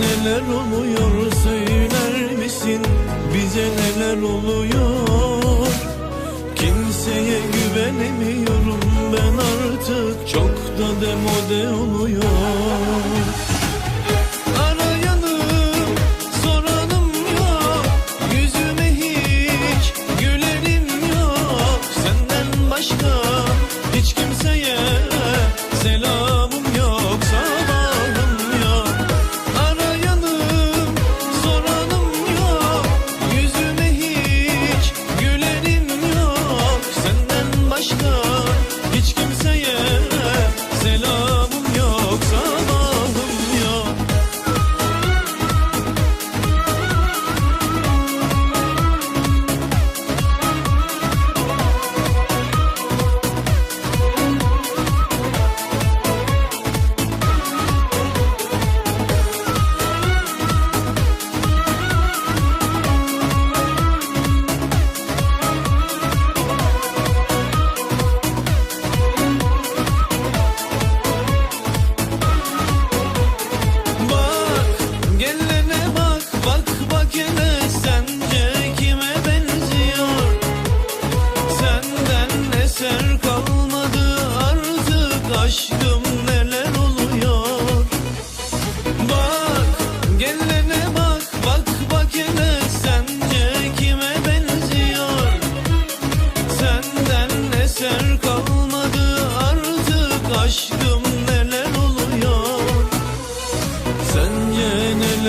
neler oluyor söyler misin? Bize neler oluyor? Kimseye güvenemiyorum ben artık. Çok da demode oluyor.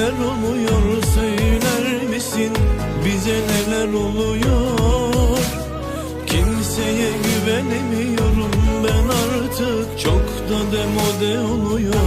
neler oluyor söyler misin? Bize neler oluyor? Kimseye güvenemiyorum ben artık. Çok da demode oluyor.